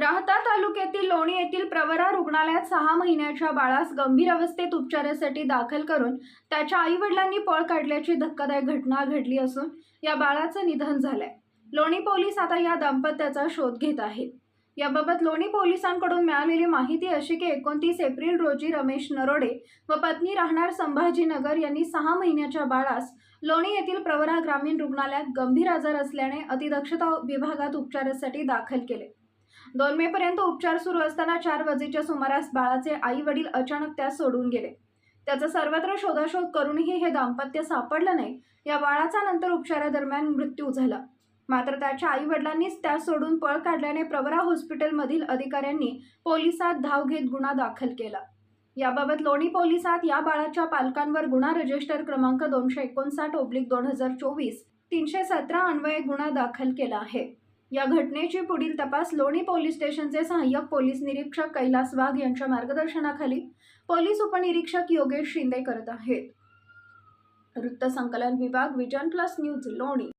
राहता तालुक्यातील लोणी येथील प्रवरा रुग्णालयात सहा महिन्याच्या बाळास गंभीर अवस्थेत उपचारासाठी दाखल करून त्याच्या आई वडिलांनी पळ काढल्याची धक्कादायक घटना घडली असून या बाळाचं निधन झालंय. लोणी पोलीस आता या दाम्पत्याचा शोध घेत आहेत. याबाबत लोणी पोलिसांकडून मिळालेली माहिती अशी की एकोणतीस एप्रिल रोजी रमेश नरोडे व पत्नी राहणार संभाजीनगर यांनी सहा महिन्याच्या बाळास लोणी येथील प्रवरा ग्रामीण रुग्णालयात गंभीर आजार असल्याने अतिदक्षता विभागात उपचारासाठी दाखल केले. दोन मे पर्यंत उपचार सुरू असताना चार वाजेच्या सुमारास बाळाचे आई वडील अचानक त्यास सोडून गेले. त्याचा सर्वत्र शोधाशोध करूनही हे दाम्पत्य सापडलं नाही. या बाळाचा नंतर उपचारादरम्यान मृत्यू झाला. मात्र त्याच्या आई वडिलांनीच त्यास सोडून पळ काढल्याने प्रवरा हॉस्पिटलमधील अधिकाऱ्यांनी पोलिसात धाव घेत गुन्हा दाखल केला. याबाबत लोणी पोलिसात या बाळाच्या पालकांवर गुन्हा रजिस्टर क्रमांक दोनशे एकोणसाठ ओब्लिक दोन हजार चोवीस तीनशे सतरा अन्वये गुन्हा दाखल केला आहे. या घटनेची पुढील तपास लोणी पोलीस स्टेशनचे सहाय्यक पोलीस निरीक्षक कैलास वाघ यांच्या मार्गदर्शनाखाली पोलीस उपनिरीक्षक योगेश शिंदे करत आहेत. वृत्तसंकलन विभाग विजन प्लस न्यूज लोणी.